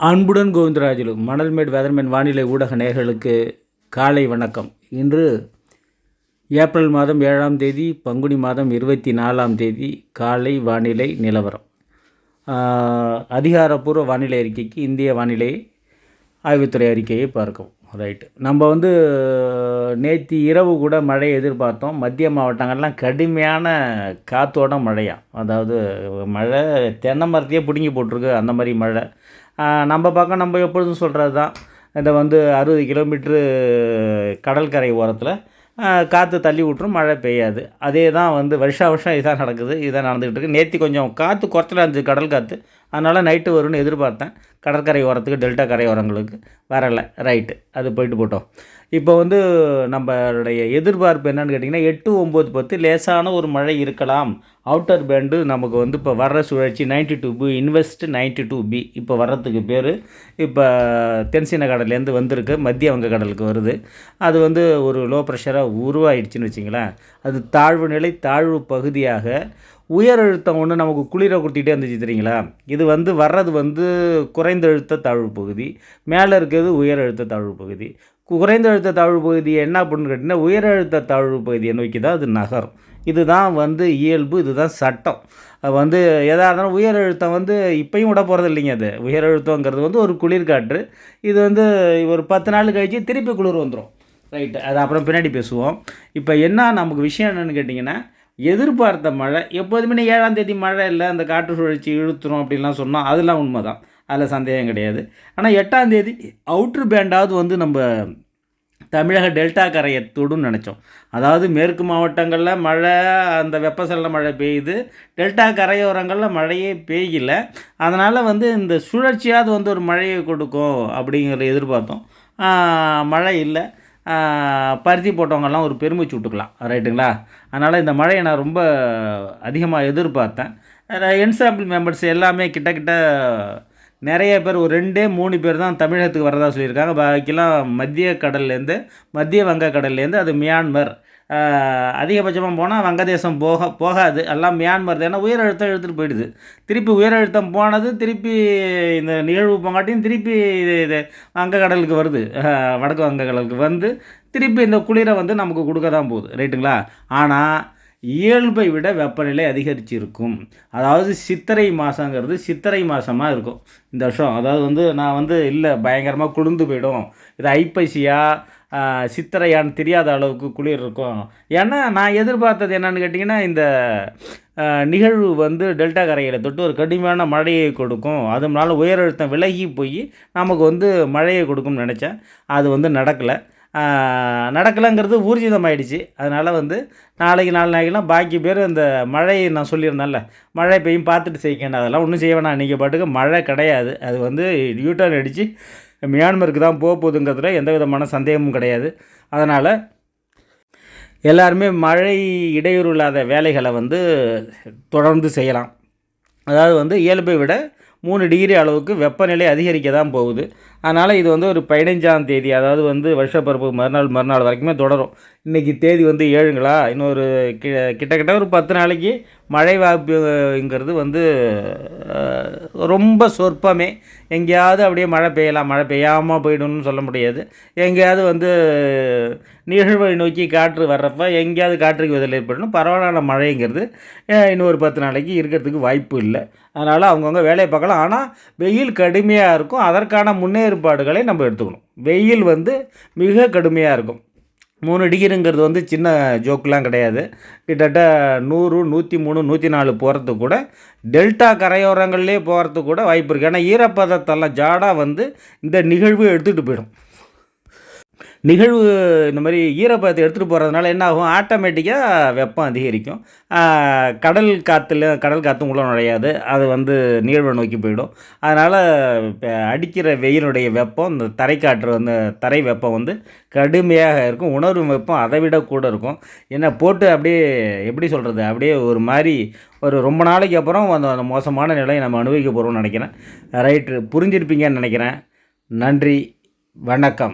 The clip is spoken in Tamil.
அன்புடன் கோவிந்தராஜுலு மணல்மேட் வெதர்மேன் வானிலை ஊடக நேர்களுக்கு காலை வணக்கம். இன்று ஏப்ரல் மாதம் ஏழாம் தேதி பங்குனி மாதம் இருபத்தி நாலாம் தேதி காலை வானிலை நிலவரம். அதிகாரப்பூர்வ வானிலை அறிக்கைக்கு இந்திய வானிலை ஆய்வுத்துறை அறிக்கையை பார்க்கும். ரைட்டு நம்ம வந்து நேற்று இரவு கூட மழை எதிர்பார்த்தோம். மத்திய மாவட்டங்கள்லாம் கடுமையான காற்றோட மழையாக அதாவது மழை தென்னை மரத்தையே பிடுங்கி போட்டிருக்கு. அந்த மாதிரி மழை. நம்ம பக்கம் நம்ம எப்பொழுதும் சொல்கிறது தான். இந்த வந்து அறுபது கிலோமீட்ரு கடற்கரை ஓரத்தில் காற்று தள்ளி விட்டுரும் மழை பெய்யாது. அதே தான் வந்து வருஷா வருஷம் இதான் நடக்குது இதான் நடந்துக்கிட்டு இருக்குது நேற்று கொஞ்சம் காற்று குறைச்சலாக இருந்துச்சு கடல் காற்று அதனால் நைட்டு வரும்னு எதிர்பார்த்தேன். கடற்கரை ஓரத்துக்கு டெல்டா கரை ஓரங்களுக்கு வரலை. ரைட்டு அது போயிட்டு போட்டோம். இப்போ வந்து நம்மளுடைய எதிர்பார்ப்பு என்னன்னு கேட்டிங்கன்னா எட்டு ஒம்பது பத்து லேசான ஒரு மழை இருக்கலாம். அவுட்டர் பேண்டு நமக்கு வந்து இப்போ வர்ற சுழற்சி ninety two B invest ninety two B இப்போ வர்றதுக்கு பேர் இப்போ தென்சீன கடல்லேருந்து வந்திருக்கு. மத்திய வங்க கடலுக்கு வருது. அது வந்து ஒரு லோ ப்ரெஷராக உருவாயிடுச்சுன்னு வச்சிங்களேன். அது தாழ்வு நிலை தாழ்வு பகுதியாக உயர் அழுத்தம் ஒன்று நமக்கு குளிரை கொடுத்துட்டே இருந்துச்சு தெரியுங்களா? இது வந்து வர்றது வந்து குறைந்த அழுத்த தாழ்வு பகுதி மேலே இருக்கிறது உயர் அழுத்த தாழ்வு பகுதி. குறைந்த அழுத்த தாழ்வு பகுதியை என்ன அப்படின்னு கேட்டிங்கன்னா உயர் அழுத்த தாழ்வு பகுதியை நோக்கி தான் அது நகரும். இதுதான் வந்து இயல்பு இதுதான் சட்டம். அது வந்து எதாக இருந்தாலும் உயர் அழுத்தம் வந்து இப்பையும் விட போகிறது இல்லைங்க அது. உயர் அழுத்தங்கிறது வந்து ஒரு குளிர்காற்று. இது வந்து ஒரு பத்து நாள் கழிச்சு திருப்பி குளிர் வந்துடும் ரைட்டு. அது அப்புறம் பின்னாடி பேசுவோம். இப்போ என்ன நமக்கு விஷயம் என்னென்னு கேட்டிங்கன்னா எதிர்பார்த்த மழை எப்போதுமே ஏழாம் தேதி மழை இல்லை அந்த காற்று சுழற்சி இழுத்துரும் அப்படின்லாம் சொன்னால் அதெல்லாம் உண்மை தான் அதில் சந்தேகம் கிடையாது. ஆனால் எட்டாம் தேதி அவுட்ரு பேண்டாவது வந்து நம்ம தமிழக டெல்டா கரையை தொடும் நினச்சோம். அதாவது மேற்கு மாவட்டங்களில் மழை அந்த வெப்பசலன மழை பெய்யுது. டெல்டா கரையோரங்களில் மழையே பெய்யல. அதனால் வந்து இந்த சுழற்சியாவது வந்து ஒரு மழையை கொடுக்கும் அப்படிங்கிற எதிர்பார்த்தோம். மழை இல்லை. பருத்தி போட்டவங்கெல்லாம் ஒரு பெருமிச்சு விட்டுக்கலாம். ரைட்டுங்களா அதனால் இந்த மழையை நான் ரொம்ப அதிகமாக எதிர்பார்த்தேன். என்சாம்பிள் மெம்பர்ஸ் எல்லாமே கிட்டக்கிட்ட நிறைய பேர் ஒரு ரெண்டே மூணு பேர் தான் தமிழகத்துக்கு வரதா சொல்லியிருக்காங்க. பாக்கிலாம் மத்திய கடல்லேருந்து மத்திய வங்க கடல்லேருந்து அது மியான்மர். அதிகபட்சமாக போனால் வங்கதேசம் போக போகாது. எல்லாம் மியான்மர் தான். ஏன்னா உயரழுத்தம் எடுத்துகிட்டு போயிடுது. திருப்பி உயரழுத்தம் போனது திருப்பி இந்த நிகழ்வு போங்காட்டியும் திருப்பி இது இது வங்கக்கடலுக்கு வருது. வடக்கு வங்கக்கடலுக்கு வந்து திருப்பி இந்த குளிரை வந்து நமக்கு கொடுக்க தான் போகுது. ரைட்டுங்களா? ஆனால் இயல்பை விட வெப்பநிலை அதிகரிச்சிருக்கும். அதாவது சித்திரை மாதங்கிறது சித்திரை மாதமாக இருக்கும். இந்த வருஷம். அதாவது வந்து நான் வந்து இல்லை பயங்கரமாக குளிர்ந்து போயிடும். இது ஐப்பசியாக சித்திரையான்னு தெரியாத அளவுக்கு குளிர் இருக்கும். ஏன்னா நான் எதிர்பார்த்தது என்னன்னு கேட்டிங்கன்னா இந்த நிகழ்வு வந்து டெல்டா கரையில் தொட்டு ஒரு கடுமையான மழையை கொடுக்கும். அதனால உயர் அழுத்தம் விலகி போய் நமக்கு வந்து மழையை கொடுக்கும்னு நினச்சேன். அது வந்து நடக்கலை. நடக்கலைங்கிறது ஊர்ஜிதமாயிடுச்சு. அதனால் வந்து நாளைக்கு நாலு நாளைக்கெல்லாம் பாக்கி பேர் இந்த மழையை நான் சொல்லியிருந்தேன்ல மழை பெய்யும் பார்த்துட்டு செய்யணும் அதெல்லாம் ஒன்றும் செய்ய வேணாம் நீங்கள் பாட்டுக்கு மழை கிடையாது. அது வந்து யூட்டர்ன் அடித்து மியான்மருக்கு தான் போக போகுதுங்கிறதுல எந்த விதமான சந்தேகமும் கிடையாது. அதனால் எல்லாருமே மழை இடையூறு இல்லாத வேலைகளை வந்து தொடர்ந்து செய்யலாம். அதாவது வந்து இயல்பை விட மூணு டிகிரி அளவுக்கு வெப்பநிலை அதிகரிக்க தான் போகுது. அதனால் இது வந்து ஒரு பதினஞ்சாம் தேதி அதாவது வந்து வருஷப்பிறப்பு மறுநாள் மறுநாள் வரைக்குமே தொடரும். இன்றைக்கி தேதி வந்து ஏழுங்களா? இன்னொரு கி கிட்டத்தட்ட ஒரு பத்து நாளைக்கு மழை வாய்ப்புங்கிறது வந்து ரொம்ப சொற்பமே. எங்கேயாவது அப்படியே மழை பெய்யலாம் மழை பெய்யாமல் போயிடும்னு சொல்ல முடியாது. எங்கேயாவது வந்து நிகழ்வை நோக்கி காற்று வர்றப்ப எங்கேயாவது காற்றுக்கு விதல் ஏற்படணும். பரவலான மழைங்கிறது இன்னொரு பத்து நாளைக்கு இருக்கிறதுக்கு வாய்ப்பு இல்லை. அதனால் அவங்கவுங்க வேலையை பார்க்கலாம். ஆனால் வெயில் கடுமையாக இருக்கும். அதற்கான முன்னேற்பாடுகளை நம்ம எடுத்துக்கணும். வெயில் வந்து மிக கடுமையாக இருக்கும். மூணு டிகிரிங்கிறது வந்து சின்ன ஜோக்கெலாம் கிடையாது. கிட்டத்தட்ட நூறு நூற்றி மூணு நூற்றி நாலு போகிறது கூட டெல்டா கரையோரங்கள்லேயே போகிறதுக்கு கூட வாய்ப்பு இருக்குது ஏன்னா ஈரப்பதத்தெல்லாம் ஜாடாக வந்து இந்த நிகழ்வு எடுத்துகிட்டு போயிடும். நிகழ்வு இந்த மாதிரி ஈரப்பதத்தை எடுத்துகிட்டு போகிறதுனால என்ன ஆகும்? ஆட்டோமேட்டிக்காக வெப்பம் அதிகரிக்கும். கடல் காற்றுல கடல் காற்றும் உள்ள நுழையாது. அது வந்து நிகழ்வை நோக்கி போயிடும். அதனால் இப்போ அடிக்கிற வெயிலுடைய வெப்பம் இந்த தரைக்காற்று வந்து தரை வெப்பம் வந்து கடுமையாக இருக்கும். உணர்வு வெப்பம் அதை விட கூட இருக்கும். என்ன போட்டு அப்படியே எப்படி சொல்கிறது அப்படியே ஒரு மாதிரி ஒரு ரொம்ப நாளைக்கு அப்புறம் அந்த அந்த மோசமான நிலையை நம்ம அனுபவிக்க போகிறோம்னு நினைக்கிறேன். ரைட்டு புரிஞ்சிருப்பீங்கன்னு நினைக்கிறேன். நன்றி வணக்கம்.